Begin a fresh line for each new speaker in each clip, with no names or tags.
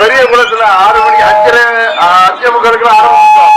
பெரிய குளத்துல ஆறு மணி அஞ்சரை அஞ்சு ஆரம்பிச்சோம்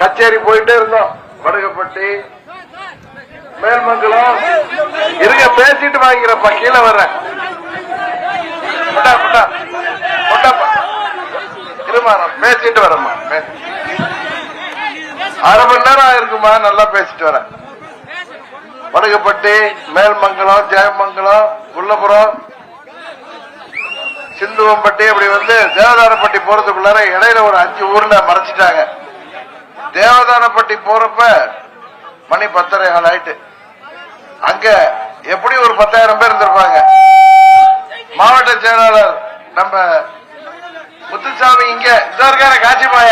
கச்சேரி போயிட்டே இருந்தோம். வடுகப்பட்டி மேல்மங்கலம். இருக்க பேசிட்டு வாங்கிறப்பா கீழே வர்றேன் கொண்டா, கொண்டா. கொண்டாப்பா. பேசிட்டு வரேம்மா அரை மணி நேரம் ஆயிருக்குமா நல்லா பேசிட்டு வரேன். வடுகப்பட்டி மேல்மங்கலம் ஜெயமங்கலம் குள்ளபுரம் சிந்துவம்பட்டி அப்படி வந்து தேவதானப்பட்டி போறதுக்குள்ளார இடையில ஒரு அஞ்சு ஊர்ல மறைச்சிட்டாங்க. தேவதானப்பட்டி போறப்ப மணி பத்தரை ஆள் ஆயிட்டு. அங்க எப்படி ஒரு பத்தாயிரம் பேர் இருந்திருப்பாங்க? மாவட்ட செயலாளர் நம்ம முத்துசாமி இங்க. இந்த இருக்கார காட்சிமாய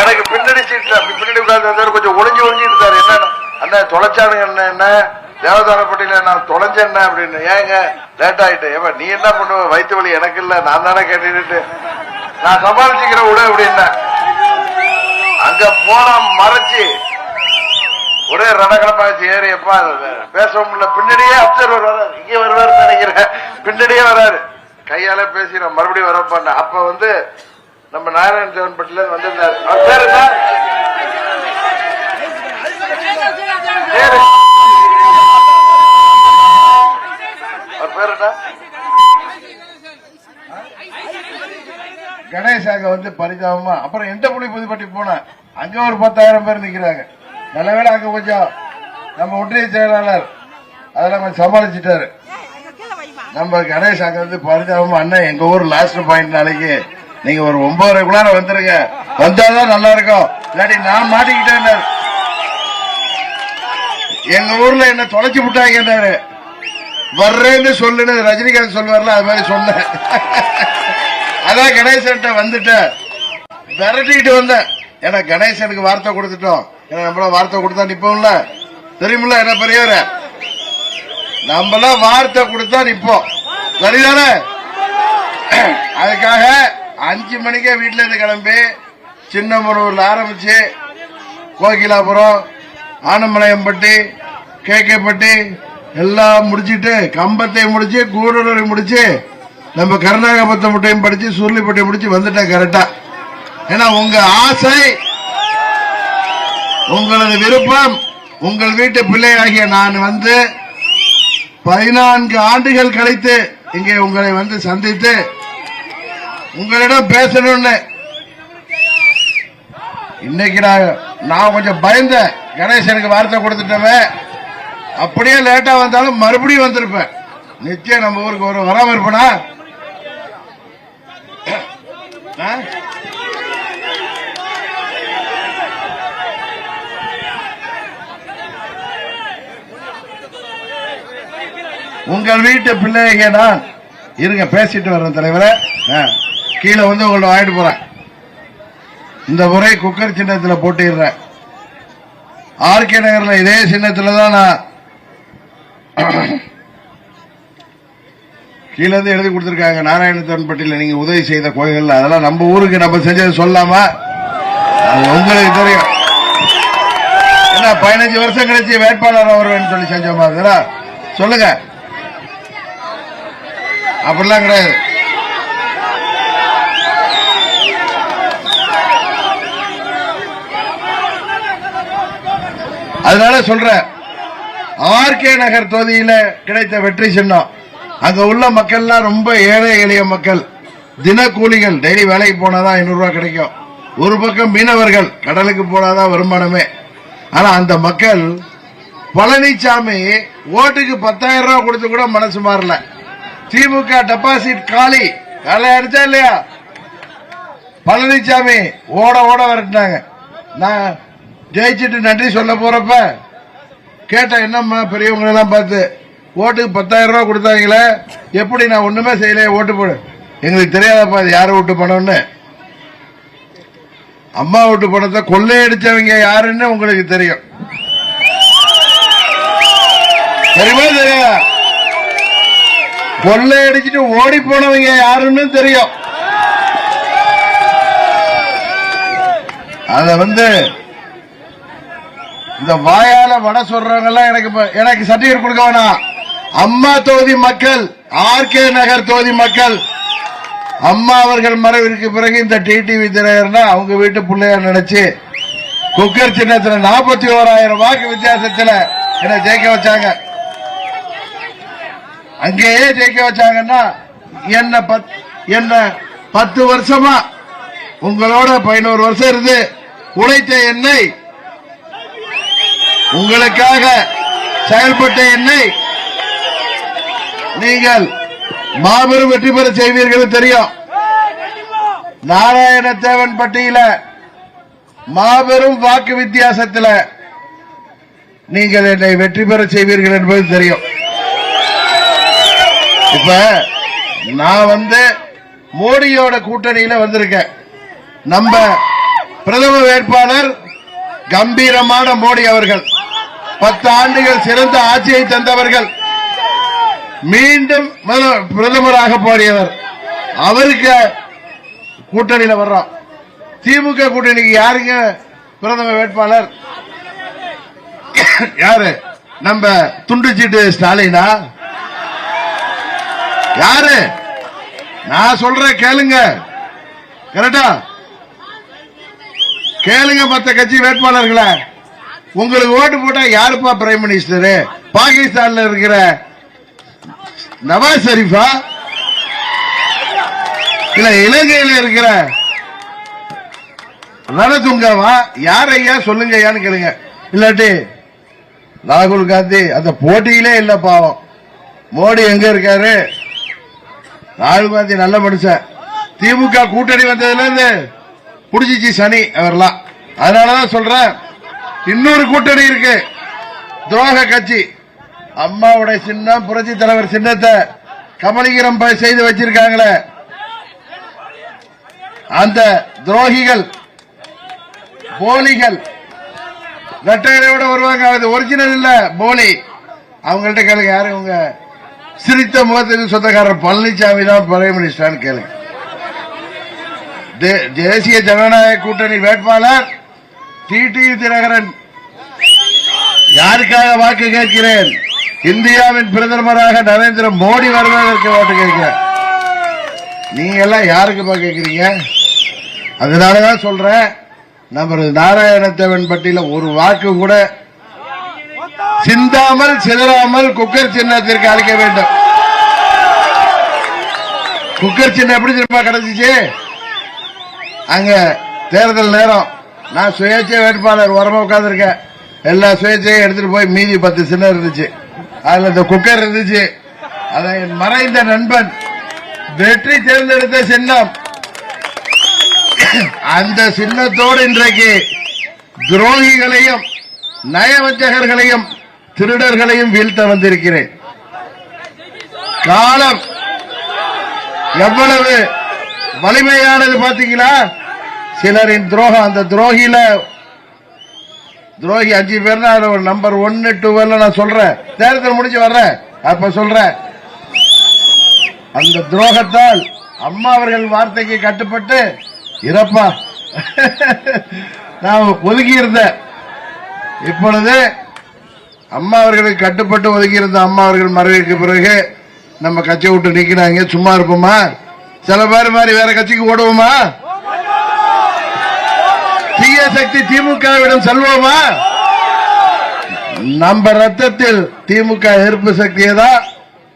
எனக்கு பின்னாடி சீட்ல பின்னாடி உட்கார்ந்து கொஞ்சம் ஒளிஞ்சு ஒளிஞ்சிட்டு இருந்தாரு. என்ன அண்ணா தொலைச்சானுங்க என்ன என்ன? தேவதானப்பட்டியில நான் தொலைஞ்சேன் என்ன அப்படின்னு ஏங்க லேட் ஆயிட்டு ஏப்பா நீ என்ன பண்ணுவ வயிற்று வலி எனக்கு இல்ல நான் தானே கேட்டுட்டு நான் சமாளிச்சுக்கிறேன் விடு அப்படின்னா அங்க போனா மறைச்சு ஒரே ரணகலமாச்சு ஏறி எப்பா பேசவும் முடியல பின்னாடியே அப்சர்வர் வர்றாரு இங்க வருவாரு நினைக்கிறேன் பின்னாடியே வர்றாரு கையால பேசி நான் மறுபடியும் வர அப்ப வந்து நம்ம நாராயண தேவன் பட்டில வந்திருந்தாரு அவர் பேரு பேரு என்ன கணேஷ் அங்க வந்து பரிதாபமா அப்புறம் எந்த புள்ளி புதுப்பட்டி போனேன் அங்க ஒரு பத்தாயிரம் பேர் நிக்கிறாங்க. நல்லவேளை அங்க கொஞ்சம் நம்ம ஒன்றிய செயலாளர் அதெல்லாம் நம்ம சமாளிச்சிட்டாரு. நம்ம கணேஷ் அங்க வந்து பரிதாபமா அண்ணன் எங்க ஊர் லாஸ்ட் பாயிண்ட் நாளைக்கு. நீங்க ஒரு ஒன்பதரைக்குள்ளார வந்துருங்க. வந்தாதான் நல்லா இருக்கும். இல்லாட்டி நான் மாட்டிக்கிட்டேன் எங்க ஊர்ல என்ன தொலைச்சு விட்டாங்கன்னாரு. வர்றேன்னு சொல்லுன்னு ரஜினிகாந்த் சொல்லுவார்ல அது மாதிரி சொன்னேன் அதான் கணேசன்ட்ட வந்துட்டேன். விரட்டிக்கிட்டு வந்தேன். ஏன்னா கணேசனுக்கு வார்த்தை கொடுத்துட்டோம். ஏன்னா நம்மள வார்த்தை கொடுத்தா நிப்போம்ல. தெரியுமில்ல என்ன பெரியவர நம்மளாம் வார்த்தை கொடுத்தா நிப்போம். சரிதானே? அதுக்காக அஞ்சு மணிக்கே வீட்டுல இருந்து கிளம்பி சின்னமனூர்ல ஆரம்பிச்சு கோகிலாபுரம் ஆனமலையம்பட்டி கேகேப்பட்டி எல்லாம் முடிச்சிட்டு கம்பத்தை முடிச்சு கூடலூரை முடிச்சு நம்ம கருணாகபத்தை முட்டையும் படிச்சு சுருளிப்பட்டை முடிச்சு வந்துட்டேன் கரெக்டா ஏன்னா உங்க ஆசை உங்களது விருப்பம் உங்கள் வீட்டு பிள்ளையாகிய நான் வந்து பதினான்கு ஆண்டுகள் கழித்து இங்கே உங்களை வந்து சந்தித்து உங்களிடம் பேசணும்னு இன்னைக்கு நான் நான் கொஞ்சம் பயந்தேன். கணேசனுக்கு வார்த்தை கொடுத்துட்டவன். அப்படியே லேட்டா வந்தாலும் மறுபடியும் வந்திருப்பேன். நிச்சயம் நம்ம ஊருக்கு ஒரு வராம இருப்பனா? ஆ? உங்கள் வீட்டு பிள்ளைங்க நான் இருங்க பேசிட்டு வர்றேன் தலைவரை. ஆ, கீழே வந்து உங்களை வாங்கிட்டு போறேன். இந்த முறை குக்கர் சின்னத்தில் போட்டிடுறேன். ஆர்கே நகர்ல இதே சின்னத்தில் தான் நான் கீழே இருந்து எழுதி கொடுத்திருக்காங்க நாராயணத்தன்பட்டியில நீங்க உதவி செய்த கோயில்கள் அதெல்லாம் நம்ம ஊருக்கு நம்ம செஞ்சது சொல்லாமா? உங்களுக்கு தெரியும். என்ன பதினஞ்சு வருஷம் கழிச்சு வேட்பாளர் வருவேன் சொல்லி செஞ்சோமா அதெல்லாம் சொல்லுங்க. அப்படிலாம் கிடையாது. அதனால சொல்றேன். ஆர்கே நகர் தொகுதியில கிடைத்த வெற்றி சின்னம். அங்க உள்ள மக்கள்லாம் ரொம்ப ஏழை எளிய மக்கள். தினக்கூலிகள் டெய்லி வேலைக்கு போனாதான் ஐநூறு ரூபாய் கிடைக்கும். ஒரு பக்கம் மீனவர்கள் கடலுக்கு போனாதான் வருமானமே. ஆனா அந்த மக்கள் பழனிசாமி ஓட்டுக்கு பத்தாயிரம் ரூபாய் கொடுத்து கூட மனசு மாறல. திமுக டெபாசிட் காலி. வேலை அடிச்சா இல்லையா? பழனிசாமி ஓட ஓட விரட்டினாங்க. நான் ஜெயிச்சுட்டு நன்றி சொல்ல போறப்ப கேட்டா என்னம்மா பெரியவங்க எல்லாம் பார்த்து ஓட்டுக்கு பத்தாயிரம் ரூபா கொடுத்தாங்களே எப்படி நான் ஒண்ணுமே செய்யலையே ஓட்டு போடு. எங்களுக்கு தெரியாதப்பா இது யார் ஓட்டு பணம்னு. அம்மா ஓட்டு பணத்தை கொள்ளையடிச்சவங்க யாருன்னு உங்களுக்கு தெரியும். தெரியுமா தெரியா கொள்ளையடிச்சிட்டு ஓடி போனவங்க யாருன்னு தெரியும். அத வந்து இந்த வாயால வட சொல்றவங்க எல்லாம் எனக்கு எனக்கு சர்டிபிகேட் கொடுக்க வேணாம். அம்மா தொகுதி மக்கள் ஆர்கே நகர் தொகுதி மக்கள். அம்மா அவர்கள் மறைவிற்கு பிறகு இந்த டிடிவி தினகர்னா அவங்க வீட்டு பிள்ளைய நினைச்சு குக்கர் சின்னத்துல நாற்பத்தி ஓராயிரம் வாக்கு வித்தியாசத்துல என்ன ஜெயிக்க வச்சாங்க. அங்கேயே ஜெயிக்க வச்சாங்கன்னா என்ன பத்- என்ன பத்து வருஷமா உங்களோட பதினோரு வருஷம் இருந்து உழைத்த என்னை உங்களுக்காக செயல்பட்ட என்னை நீங்கள் மாபெரும் வெற்றி பெற செய்வீர்கள் தெரியும். நாராயண தேவன் பட்டியல மாபெரும் வாக்கு வித்தியாசத்தில் நீங்கள் என்னை வெற்றி பெற செய்வீர்கள் என்பது தெரியும். இப்ப நான் வந்து மோடியோட கூட்டணியில வந்திருக்கேன். நம்ம பிரதம வேட்பாளர் கம்பீரமான மோடி அவர்கள். பத்து ஆண்டுகள் சிறந்த ஆட்சியை தந்தவர்கள் மீண்டும் பிரதமராக போடியவர். அவருக்கு கூட்டணியில வர்றோம். திமுக கூட்டணிக்கு யாருங்க பிரதம வேட்பாளர்? யாரு? நம்ம துண்டுச்சீட்டு ஸ்டாலினா? யாரு? நான் சொல்றேன் கேளுங்க. கரெக்டா? கேளுங்க மத்த கட்சி வேட்பாளர்களை. உங்களுக்கு ஓட்டு போட்டா யாருப்பா பிரைம் மினிஸ்டர் பாகிஸ்தான்ல இருக்கிற நவாஸ் ஷெரீஃபா? இல்ல இலங்கையில இருக்கிற ரணதுங்கவா? யார் ஐயா? சொல்லுங்க ஐயான்னு கேளுங்க. இல்லாட்டி ராகுல் காந்தி அந்த போட்டியிலே இல்ல பாவம். மோடி எங்க இருக்காரு? ராகுல் காந்தி நல்ல மனுஷன். திமுக கூட்டணி வந்ததுல இருந்து புடிச்சிச்சு சனி அவர்லாம். அதனாலதான் சொல்றேன். இன்னொரு கூட்டணி இருக்கு. துரோக கட்சி. அம்மாவுடைய சின்னம் புரட்சி தலைவர் சின்னத்தை கமலிகரம் செய்து வச்சிருக்காங்களே. அந்த துரோகிகள் போலிகள் ரெட்டையரோட வருவாங்க. அது ஒரிஜினல் இல்ல போலி. அவங்கள்ட்ட கேளுங்க யாரு உங்க சிரித்த முகத்துக்கு சொந்தக்காரர் பழனிசாமி தான் பிரைம் மினிஸ்டர்னு கேளுங்க. தே- தேசிய ஜனநாயக கூட்டணி வேட்பாளர் டிடி தினகரன். யாருக்காக வாக்கு கேட்கிறேன்? இந்தியாவின் பிரதமராக நரேந்திர மோடி வருவதற்கு வாக்கு கேட்கிறேன். நீங்க எல்லாம் யாருக்குப்பா கேட்கிறீங்க? அதனாலதான் சொல்றேன் நமது நாராயணத்தேவன் பட்டியல ஒரு வாக்கு கூட சிந்தாமல் சிதறாமல் குக்கர் சின்னத்திற்கு அளிக்க வேண்டும். குக்கர் சின்ன எப்படி திரும்ப கிடைச்சிச்சு? அங்க தேர்தல் நேரம். நான் சுயேட்சை வேட்பாளர் உரமா உட்காந்துருக்கேன் எல்லா சுயேட்சையும் எடுத்துட்டு போய் மீதி பத்து சின்னம் இருந்துச்சு. அதுல இந்த குக்கர் இருந்துச்சு. அதை என் மறைந்த நண்பன் வெற்றி தேர்ந்தெடுத்த சின்னம். அந்த சின்னத்தோடு இன்றைக்கு துரோகிகளையும் நயவஞ்சகர்களையும் திருடர்களையும் வீழ்த்த வந்திருக்கிறேன். காலம் எவ்வளவு வலிமையானது பாத்தீங்களா? சிலரின் துரோகம் அந்த துரோகியில துரோகி அஞ்சு பேர் தான் ஒரு நம்பர் ஒன்னு டூவெல்ல நான் சொல்றேன். நேரத்தில் முடிஞ்சு வர்றேன். அப்ப சொல்றேன். அந்த துரோகத்தால் அம்மா அவர்கள் வார்த்தைக்கு கட்டுப்பட்டு இறப்பா. நான் ஒதுக்கி இருந்தேன். இப்பொழுது அம்மா அவர்களுக்கு கட்டுப்பட்டு ஒதுக்கி இருந்த அம்மா அவர்கள் மறைவுக்கு பிறகு நம்ம கட்சியை விட்டு நிக்கிறாங்க சும்மா இருப்போமா? சில பேர் மாதிரி வேற கட்சிக்கு ஓடுவோமா? தீய சக்தி திமுகவிடம் செல்வோமா? நம்ம ரத்தத்தில் திமுக எதிர்ப்பு சக்தியை தான்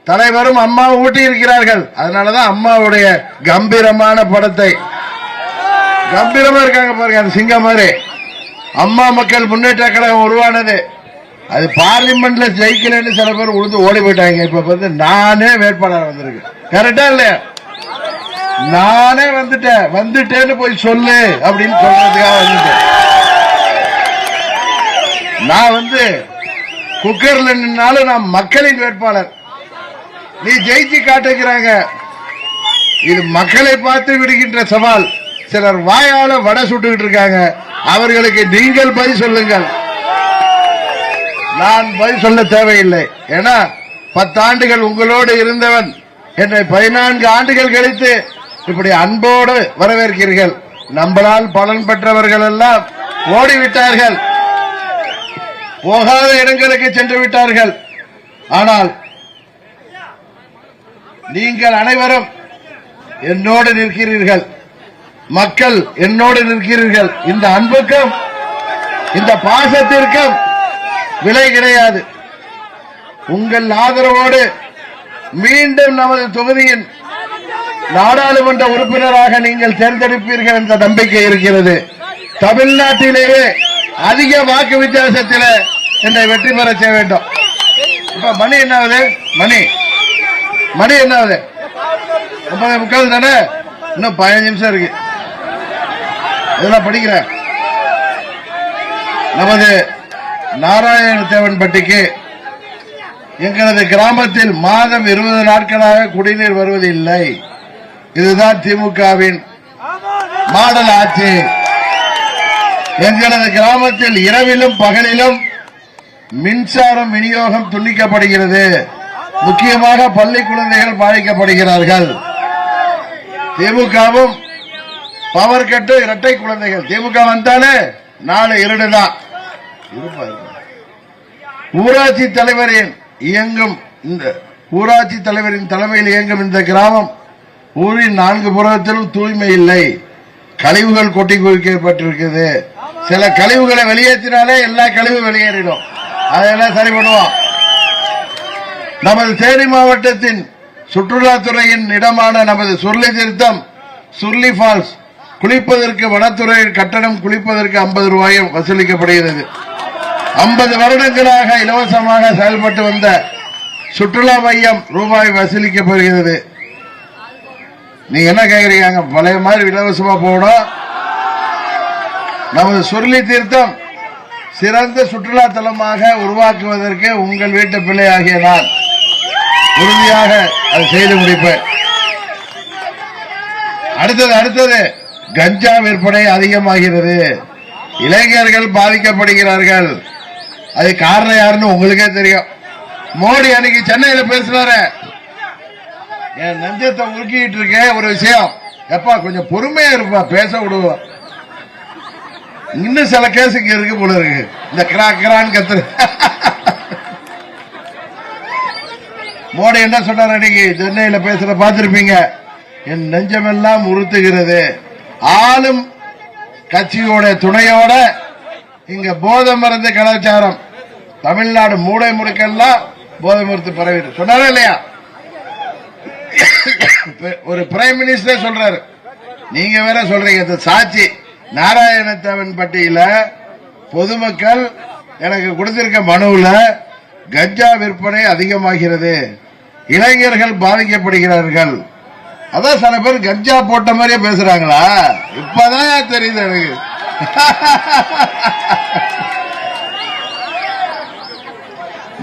தலைவரும் அம்மாவும் ஊட்டி இருக்கிறார்கள். அதனாலதான் அம்மாவுடைய கம்பீரமான படத்தை. கம்பீரமா இருக்காங்க பாருங்க அந்த சிங்கம் மாதிரி. அம்மா மக்கள் முன்னேற்ற கழகம் உருவானது. அது பார்லிமெண்ட்ல ஜெயிக்கலன்னு சில பேர் உழுந்து ஓடி போயிட்டாங்க. இப்ப வந்து நானே வேட்பாளர் வந்திருக்கேன். கரெக்டா இல்லையா? நானே வந்துட்டேன். வந்துட்டேன்னு போய் சொல்லு அப்படின்னு சொல்றதுக்காக வந்துட்டேன். நான் வந்து குக்கர்ல நின்னாலும் நான் மக்களின் வேட்பாளர். நீ ஜெயிச்சு காட்டுகிறாங்க. இது மக்களை பார்த்து விடுகின்ற சவால். சிலர் வாயால வடை சுட்டுக்கிட்டு இருக்காங்க. அவர்களுக்கு நீங்கள் பதில் சொல்லுங்கள். நான் பதில் சொல்ல தேவையில்லை. ஏன்னா பத்தாண்டுகள் உங்களோடு இருந்தவன். என்னை பதினான்கு ஆண்டுகள் கழித்து இப்படி அன்போடு வரவேற்கிறீர்கள். நம்மளால் பலன் பெற்றவர்கள் எல்லாம் ஓடிவிட்டார்கள். போகாத இடங்களுக்கு சென்று விட்டார்கள். ஆனால் நீங்கள் அனைவரும் என்னோடு நிற்கிறீர்கள். மக்கள் என்னோடு நிற்கிறீர்கள். இந்த அன்புக்கும் இந்த பாசத்திற்கும் விலை கிடையாது. உங்கள் ஆதரவோடு மீண்டும் நமது தொகுதியின் நாடாளுமன்ற உறுப்பினராக நீங்கள் தேர்ந்தெடுப்பீர்கள் என்ற நம்பிக்கை இருக்கிறது. தமிழ்நாட்டிலேயே அதிக வாக்கு வித்தியாசத்தில் என்னை வெற்றி பெற செய்ய வேண்டும். இப்ப மணி என்ன ஆகுது மணி. மணி என்ன ஆகுது முக்கால் தானே? இன்னும் பதினஞ்சு நிமிஷம் இருக்கு. இதெல்லாம் படிக்கிறேன் நமது நாராயண தேவன்பட்டிக்கு எங்களது கிராமத்தில் மாதம் இருபது நாட்களாக குடிநீர் வருவதில்லை. இதுதான் திமுகவின் மாடல் ஆட்சி. எங்களது கிராமத்தில் இரவிலும் பகலிலும் மின்சாரம் விநியோகம் துண்டிக்கப்படுகிறது. முக்கியமாக பள்ளி குழந்தைகள் பாதிக்கப்படுகிறார்கள். திமுகவும் பவர் கட்டு இரட்டை குழந்தைகள். திமுக வந்தாலே நாலு இருடுதான். ஊராட்சி தலைவரின் இயங்கும் இந்த ஊராட்சி தலைவரின் தலைமையில் இயங்கும் இந்த கிராமம் ஊரின் நான்கு புறத்திலும் தூய்மை இல்லை. கழிவுகள் கொட்டி குவிக்கப்பட்டிருக்குது. சில கழிவுகளை வெளியேற்றினாலே எல்லா கழிவும் வெளியேறிடும். அதெல்லாம் சரி பண்ணுவோம். நமது தேனி மாவட்டத்தின் சுற்றுலாத்துறையின் இடமான நமது சுருளி திருத்தம் சுருளி ஃபால்ஸ் குளிப்பதற்கு வனத்துறை கட்டணம் குளிப்பதற்கு ஐம்பது ரூபாயும் வசூலிக்கப்படுகிறது. ஐம்பது வருடங்களாக இலவசமாக செயல்பட்டு வந்த சுற்றுலா மையம் ரூபாய் வசூலிக்கப்படுகிறது. நீங்க என்ன கேக்குறீங்க? பழைய மாதிரி இலவசமா போகணும். நமது சுருளி தீர்த்தம் சிறந்த சுற்றுலா தலமாக உருவாக்குவதற்கு உங்கள் வீட்டு பிள்ளை ஆகிய நான் உறுதியாக அதை செய்து முடிப்பேன். அடுத்தது அடுத்தது கஞ்சா விற்பனை அதிகமாகிறது. இளைஞர்கள் பாதிக்கப்படுகிறார்கள். அது காரணம் யாருன்னு உங்களுக்கே தெரியும். மோடி அன்னைக்கு சென்னையில பேசுறாரு என் நெஞ்சத்தை உருக்கிட்டு இருக்கேன் ஒரு விஷயம். எப்பா கொஞ்சம் பொறுமையா இருப்பா பேச விடுவோம் இன்னும் சில கேஸ் இங்க இருக்கு போல இருக்கு. இந்த கிரா கிரான்னு கத்துற. மோடி என்ன சொன்னார் அன்னைக்கு? சென்னையில பேசுற பார்த்திருப்பீங்க. என் நெஞ்சமெல்லாம் உறுத்துகிறது. ஆளும் கட்சியோட துணையோட இங்க போதை மருந்து கலாச்சாரம். தமிழ்நாடு மூளை முறுக்கெல்லாம் போதை மருந்து பரவிடு சொன்னாரா இல்லையா? ஒரு பிரைம் மினிஸ்டர் சொல்றாரு. நீங்க வேற சொல்றீங்க சாட்சி. நாராயணத்தேவன் பட்டியல பொதுமக்கள் எனக்கு கொடுத்திருக்க மனுவில் கஞ்சா விற்பனை அதிகமாகிறது. இளைஞர்கள் பாதிக்கப்படுகிறார்கள். அதான் சில பேர் கஞ்சா போட்ட மாதிரியே பேசுறாங்களா? இப்பதான் தெரியுது எனக்கு.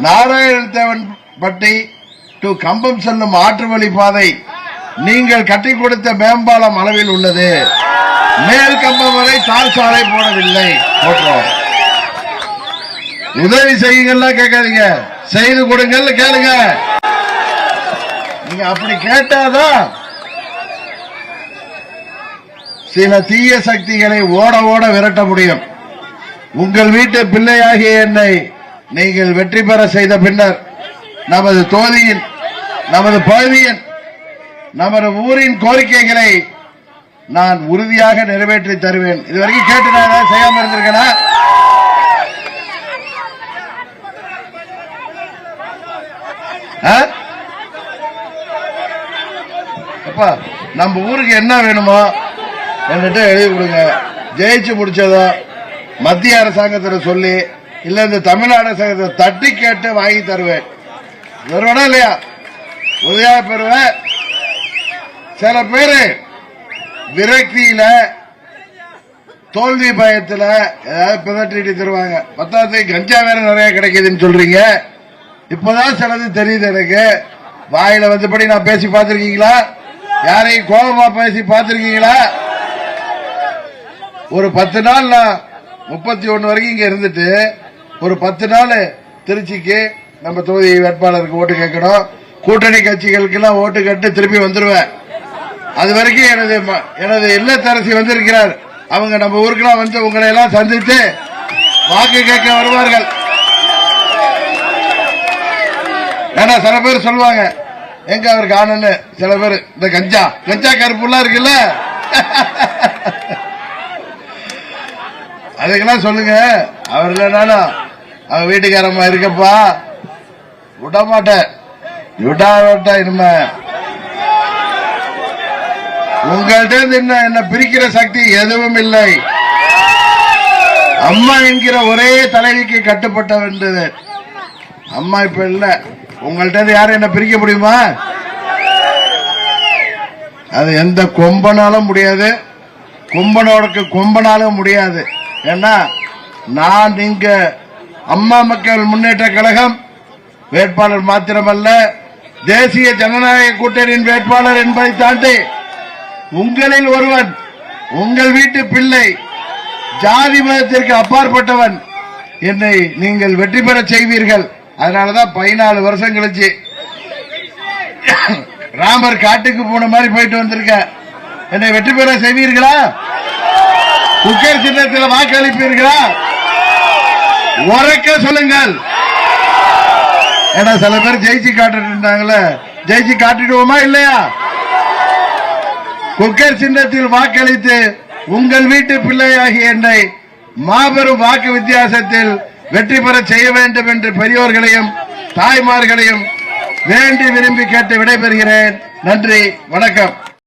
நாராயணத்தேவன் பட்டி டு கம்பம் செல்லும் ஆற்று வழி பாதை நீங்கள் கட்டி கொடுத்த மேம்பாலம் அளவில் உள்ளது. மேல் கம்பம் வரை தார் சாலை போடவில்லை. போட்டோம் உதவி செய்யுங்கள்லாம் கேட்காதீங்க. செய்து கொடுங்கள்னு கேளுங்க. நீங்க அப்படி கேட்டாதான் சில தீய சக்திகளை ஓட ஓட விரட்ட முடியும். உங்கள் வீட்டு பிள்ளையாகிய என்னை நீங்கள் வெற்றி பெற செய்த பின்னர் நமது தோழியின் நமது பகுதியின் நமது ஊரின் கோரிக்கைகளை நான் உறுதியாக நிறைவேற்றி தருவேன். இதுவரைக்கும் கேட்டு நான் செய்யாம இருந்திருக்கேனா? ஆ? அப்பா நம்ம ஊருக்கு என்ன வேணுமோ என்கிட்ட எழுதி கொடுங்க. ஜெயிச்சு முடிச்சதோ மத்திய அரசாங்கத்தில் சொல்லி இல்ல இந்த தமிழ்நாடு அரசாங்கத்தை தட்டி கேட்டு வாங்கி தருவேன். வருவேனா இல்லையா? உதவியாக பெறுவேன் சில பேரு விரக்தியில தோல்வி பயத்துல ஏதாவது பிதற்றிட்டு தருவாங்க. பத்தாவது கஞ்சா வேற நிறைய கிடைக்குதுன்னு சொல்றீங்க. இப்பதான் சிலது தெரியுது எனக்கு. வாயில வந்தபடி நான் பேசி பார்த்திருக்கீங்களா? யாரையும் கோபமா பேசி பார்த்திருக்கீங்களா? ஒரு பத்து நாள் நான் முப்பத்தி ஒன்னு வரைக்கும் இங்க இருந்துட்டு ஒரு பத்து நாள் திருச்சிக்கு நம்ம தொகுதி வேட்பாளருக்கு ஓட்டு கேட்கணும். கூட்டணி கட்சிகளுக்கு எல்லாம் ஓட்டு கட்டு திருப்பி வந்துருவேன். அது வரைக்கும் எனது எனது இல்லத்தரசி வந்திருக்கிறார். அவங்க நம்ம ஊருக்கெல்லாம் வந்து உங்களை எல்லாம் சந்தித்து வாக்கு கேட்க வருவார்கள். ஏன்னா சில பேர் சொல்லுவாங்க எங்க அவர் காணன்னு சில பேர் இந்த கஞ்சா கஞ்சா கருப்புலாம் இருக்குல்ல? அதுக்கெல்லாம் சொல்லுங்க. அவர் இல்லைனாலும் அவன் வீட்டுக்காரம்மா இருக்கப்பா. விட மாட்டேன் விடா விட்டா இனிமே உங்கள்ட்ட இருந்து என்ன என்ன பிரிக்கிற சக்தி எதுவும் இல்லை. அம்மா என்கிற ஒரே தலைவிக்கு கட்டுப்பட்ட வேண்டியது அம்மா இப்ப இல்ல. உங்கள்கிட்ட இருந்து யாரும் என்ன பிரிக்க முடியுமா? அது எந்த கொம்பனாலும் முடியாது. கொம்பனோடக்கு கொம்பனாலும் முடியாது. ஏன்னா நான் இங்க அம்மா மக்கள் முன்னேற்ற கழகம் வேட்பாளர் மாத்திரமல்ல தேசிய ஜனநாயக கூட்டணியின் வேட்பாளர் என்பதை தாண்டி உங்களில் ஒருவன் உங்கள் வீட்டு பிள்ளை ஜாதி மதத்திற்கு அப்பாற்பட்டவன் என்னை நீங்கள் வெற்றி பெற செய்வீர்கள். அதனாலதான் பதினாலு வருஷம் கழிச்சு ராமர் காட்டுக்கு போன மாதிரி போயிட்டு வந்திருக்க. என்னை வெற்றி பெற செய்வீர்களா? குக்கர் சின்னத்தில் வாக்களிப்பீர்களா? உறக்க சொல்லுங்கள். ஏன்னா சில பேர் ஜெயிச்சு காட்டுட்டு இருந்தாங்களே. ஜெயிச்சு காட்டிடுவோமா இல்லையா? குக்கர் சின்னத்தில் வாக்களித்து உங்கள் வீட்டு பிள்ளையாகிய என்னை மாபெரும் வாக்கு வித்தியாசத்தில் வெற்றி பெற செய்ய வேண்டும் என்று பெரியோர்களையும் தாய்மார்களையும் வேண்டி விரும்பி கேட்டு விடைபெறுகிறேன். நன்றி வணக்கம்.